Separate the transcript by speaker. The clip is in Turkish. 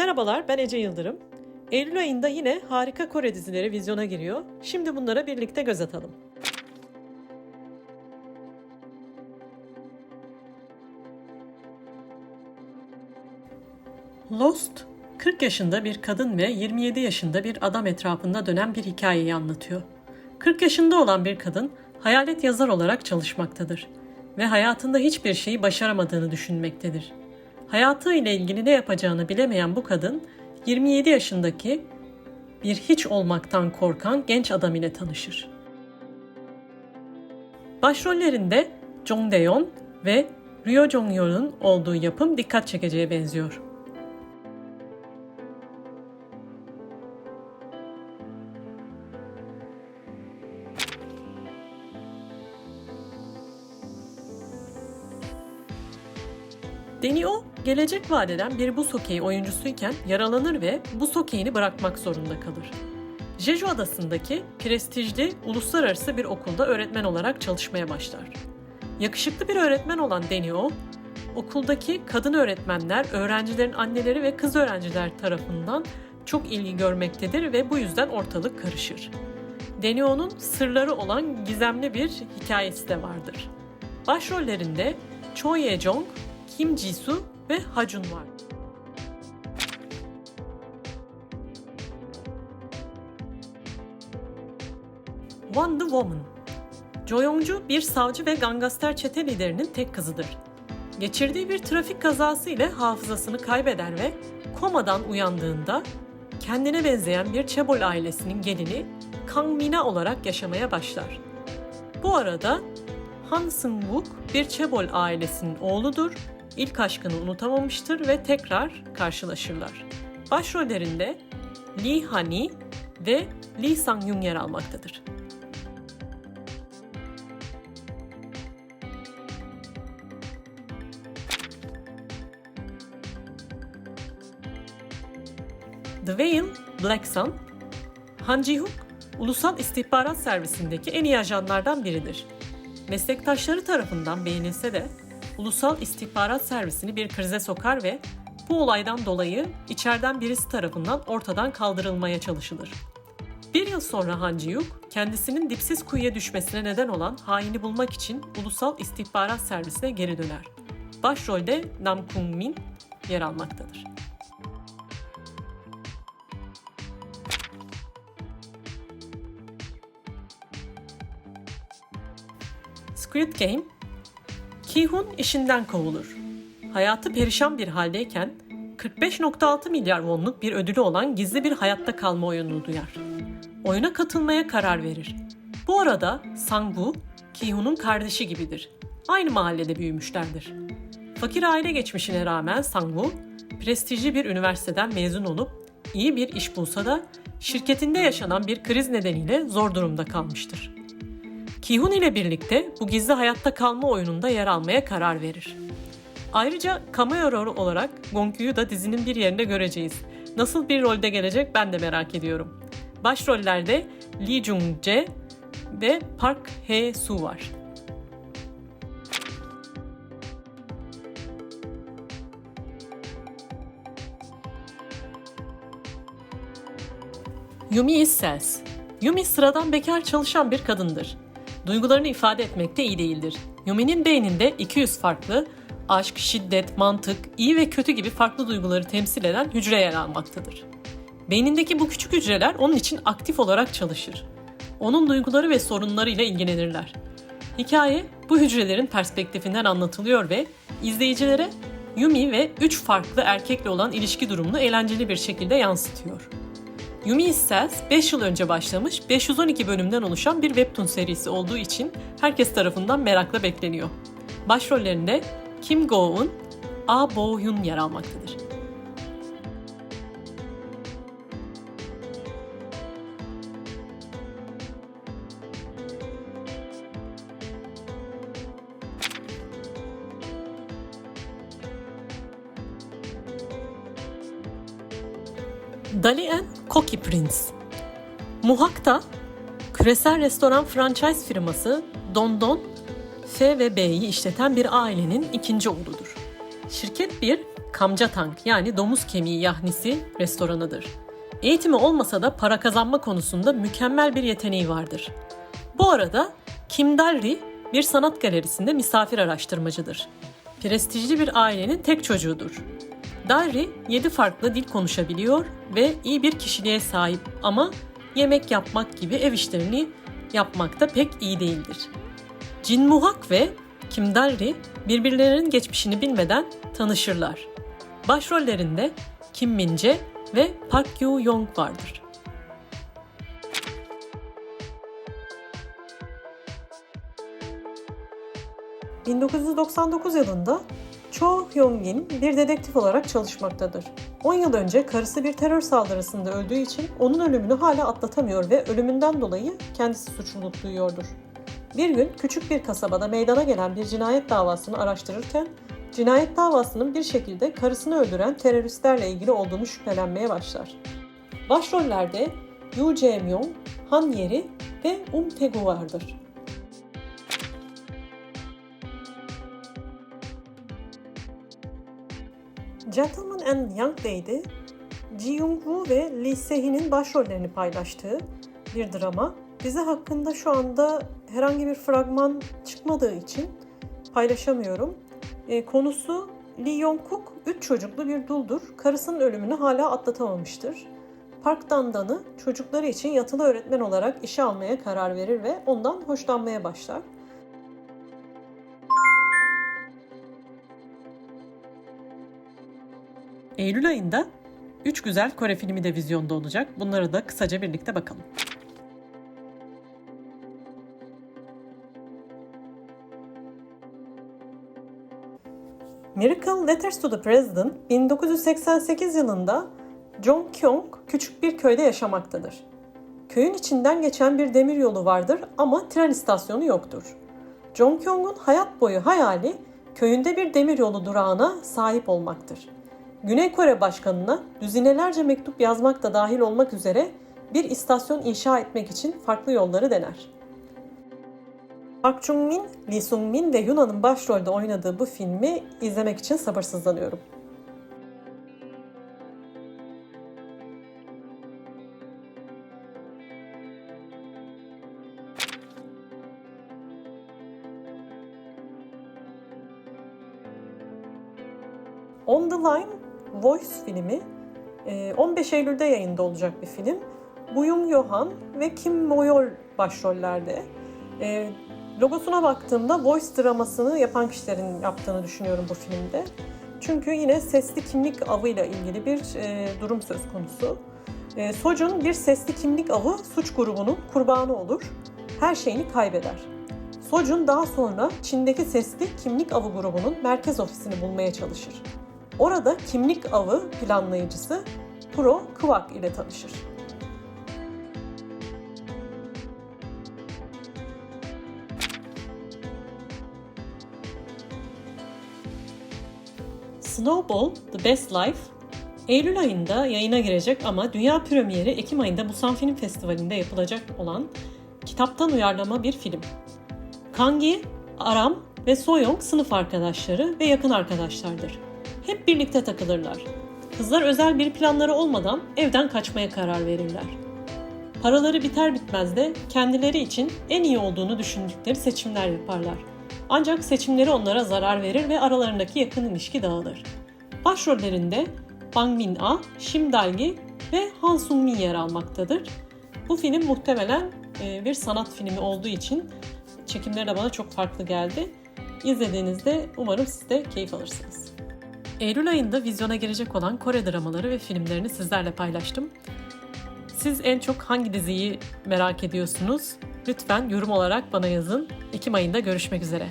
Speaker 1: Merhabalar, ben Ece Yıldırım. Eylül ayında yine harika Kore dizileri vizyona giriyor. Şimdi bunlara birlikte göz atalım. Lost, 40 yaşında bir kadın ve 27 yaşında bir adam etrafında dönen bir hikayeyi anlatıyor. 40 yaşında olan bir kadın hayalet yazar olarak çalışmaktadır ve hayatında hiçbir şeyi başaramadığını düşünmektedir. Hayatı ile ilgili ne yapacağını bilemeyen bu kadın 27 yaşındaki bir hiç olmaktan korkan genç adam ile tanışır. Başrollerinde Jong Dae-yeon ve Ryo Jong-yeon'un olduğu yapım dikkat çekeceğe benziyor. Denio, gelecek vadeden bir buz hokeyi oyuncusuyken yaralanır ve buz hokeyini bırakmak zorunda kalır. Jeju Adası'ndaki prestijli uluslararası bir okulda öğretmen olarak çalışmaya başlar. Yakışıklı bir öğretmen olan Denio, okuldaki kadın öğretmenler, öğrencilerin anneleri ve kız öğrenciler tarafından çok ilgi görmektedir ve bu yüzden ortalık karışır. Denio'nun sırları olan gizemli bir hikayesi de vardır. Başrollerinde Cho Ye-jong, Kim Ji-soo ve Hajun var. Wonder Woman Jo Yong-ju bir savcı ve gangster çete liderinin tek kızıdır. Geçirdiği bir trafik kazası ile hafızasını kaybeder ve komadan uyandığında kendine benzeyen bir Çebol ailesinin gelini Kang Mina olarak yaşamaya başlar. Bu arada Han Seung-wook bir Çebol ailesinin oğludur, ilk aşkını unutamamıştır ve tekrar karşılaşırlar. Başrollerinde Lee Hani ve Lee Sang-yoon yer almaktadır. The Whale, Black Sun, Han Ji-hook, Ulusal İstihbarat Servisi'ndeki en iyi ajanlardan biridir. Meslektaşları tarafından beğenilse de Ulusal İstihbarat Servisi'ni bir krize sokar ve bu olaydan dolayı içeriden birisi tarafından ortadan kaldırılmaya çalışılır. Bir yıl sonra Han Ji-hook, kendisinin dipsiz kuyuya düşmesine neden olan haini bulmak için Ulusal İstihbarat Servisi'ne geri döner. Başrolde Nam Kung Min yer almaktadır. Squid Game, Ki-hun işinden kovulur. Hayatı perişan bir haldeyken 45.6 milyar wonluk bir ödülü olan gizli bir hayatta kalma oyununu duyar. Oyuna katılmaya karar verir. Bu arada Sang-woo, Ki-hun'un kardeşi gibidir. Aynı mahallede büyümüşlerdir. Fakir aile geçmişine rağmen Sang-woo, prestijli bir üniversiteden mezun olup iyi bir iş bulsa da şirketinde yaşanan bir kriz nedeniyle zor durumda kalmıştır. Kihun ile birlikte bu gizli hayatta kalma oyununda yer almaya karar verir. Ayrıca cameo olarak Gongkyu'yu da dizinin bir yerinde göreceğiz. Nasıl bir rolde gelecek ben de merak ediyorum. Başrollerde Lee Jung-jae ve Park Hae-soo var. Yumi Isses Yumi sıradan bekar çalışan bir kadındır. Duygularını ifade etmekte iyi değildir. Yumi'nin beyninde 200 farklı aşk, şiddet, mantık, iyi ve kötü gibi farklı duyguları temsil eden hücre yer almaktadır. Beynindeki bu küçük hücreler onun için aktif olarak çalışır. Onun duyguları ve sorunlarıyla ilgilenirler. Hikaye bu hücrelerin perspektifinden anlatılıyor ve izleyicilere Yumi ve 3 farklı erkekle olan ilişki durumunu eğlenceli bir şekilde yansıtıyor. Yumi Isses 5 yıl önce başlamış 512 bölümden oluşan bir webtoon serisi olduğu için herkes tarafından merakla bekleniyor. Başrollerinde Kim Go-eun, Ah Bo-hyun yer almaktadır. Dali and Cookie Prince Muhak'ta küresel restoran franchise firması Don Don, F ve B'yi işleten bir ailenin ikinci oğludur. Şirket bir kamca tank yani domuz kemiği yahnisi restoranıdır. Eğitimi olmasa da para kazanma konusunda mükemmel bir yeteneği vardır. Bu arada Kim Dalry bir sanat galerisinde misafir araştırmacıdır. Prestijli bir ailenin tek çocuğudur. Dalry 7 farklı dil konuşabiliyor ve iyi bir kişiliğe sahip ama yemek yapmak gibi ev işlerini yapmakta pek iyi değildir. Jin Muhak ve Kim Dalry birbirlerinin geçmişini bilmeden tanışırlar. Başrollerinde Kim Min Jae ve Park Yoo Young vardır. ...1999 yılında Cho Hyung-in bir dedektif olarak çalışmaktadır. 10 yıl önce karısı bir terör saldırısında öldüğü için onun ölümünü hala atlatamıyor ve ölümünden dolayı kendisi suçluluk duyuyordur. Bir gün küçük bir kasabada meydana gelen bir cinayet davasını araştırırken cinayet davasının bir şekilde karısını öldüren teröristlerle ilgili olduğunu şüphelenmeye başlar. Başrollerde Yoo Jae-myung, Han Yeri ve Um Tae-gu vardır. Gentleman and Young Lady, Ji Young-woo ve Lee Se-hin'in başrollerini paylaştığı bir drama. Dizi hakkında şu anda herhangi bir fragman çıkmadığı için paylaşamıyorum. E, konusu Lee Yong-kook 3 çocuklu bir duldur. Karısının ölümünü hala atlatamamıştır. Park Dandan'ı çocukları için yatılı öğretmen olarak işe almaya karar verir ve ondan hoşlanmaya başlar. Eylül ayında 3 güzel Kore filmi de vizyonda olacak. Bunları da kısaca birlikte bakalım. Miracle Letters to the President 1988 yılında Jong Kyung küçük bir köyde yaşamaktadır. Köyün içinden geçen bir demir yolu vardır ama tren istasyonu yoktur. Jong Kyung'un hayat boyu hayali köyünde bir demir yolu durağına sahip olmaktır. Güney Kore Başkanı'na düzinelerce mektup yazmak da dahil olmak üzere bir istasyon inşa etmek için farklı yolları dener. Park Chung-min, Lee Sung-min ve Yuna'nın başrolde oynadığı bu filmi izlemek için sabırsızlanıyorum. On the Line Voice filmi 15 Eylül'de yayında olacak bir film. Bu Jung Yohan ve Kim Moyol başrollerde. E, logosuna baktığımda voice dramasını yapan kişilerin yaptığını düşünüyorum bu filmde. Çünkü yine sesli kimlik avıyla ilgili bir e, durum söz konusu. E, Sojun bir sesli kimlik avı suç grubunun kurbanı olur. Her şeyini kaybeder. Sojun daha sonra Çin'deki sesli kimlik avı grubunun merkez ofisini bulmaya çalışır. Orada kimlik avı planlayıcısı Pro Kvak ile tanışır. Snowball The Best Life Eylül ayında yayına girecek ama dünya premieri Ekim ayında Busan Film Festivali'nde yapılacak olan kitaptan uyarlama bir film. Kangi, Aram ve Soyoung sınıf arkadaşları ve yakın arkadaşlardır. Hep birlikte takılırlar. Kızlar özel bir planları olmadan evden kaçmaya karar verirler. Paraları biter bitmez de kendileri için en iyi olduğunu düşündükleri seçimler yaparlar. Ancak seçimleri onlara zarar verir ve aralarındaki yakın ilişki dağılır. Başrollerinde Bang Min-a, Shim Dalgi ve Han Sung-min yer almaktadır. Bu film muhtemelen e, bir sanat filmi olduğu için çekimleri de bana çok farklı geldi. İzlediğinizde umarım siz de keyif alırsınız. Eylül ayında vizyona girecek olan Kore dramaları ve filmlerini sizlerle paylaştım. Siz en çok hangi diziyi merak ediyorsunuz? Lütfen yorum olarak bana yazın. Ekim ayında görüşmek üzere.